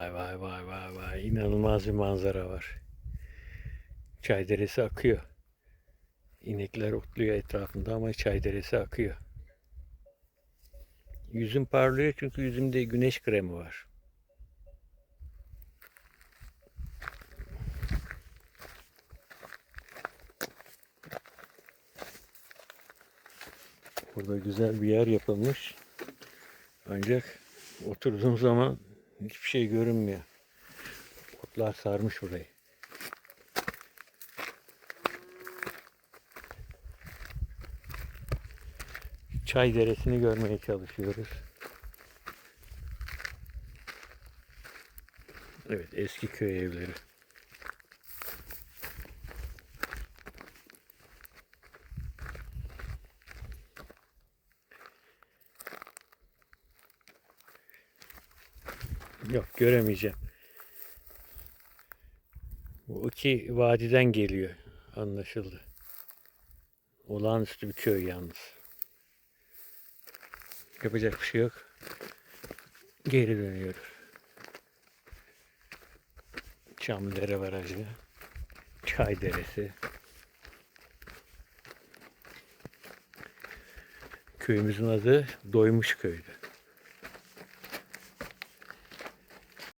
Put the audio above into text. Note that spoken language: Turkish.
Vay vay vay vay vay. İnanılmaz bir manzara var. Çay deresi akıyor. İnekler otluyor etrafında ama çay deresi akıyor. Yüzüm parlıyor çünkü yüzümde güneş kremi var. Burada güzel bir yer yapılmış. Ancak oturduğum zaman hiçbir şey görünmüyor. Otlar sarmış burayı. Çay deresini görmeye çalışıyoruz. Evet, eski köy evleri. Yok, göremeyeceğim. Bu iki vadiden geliyor. Anlaşıldı. Olağanüstü bir köy yalnız. Yapacak bir şey yok. Geri dönüyoruz. Çamdere Barajı. Çay Deresi. Köyümüzün adı Doymuş Köy'dü.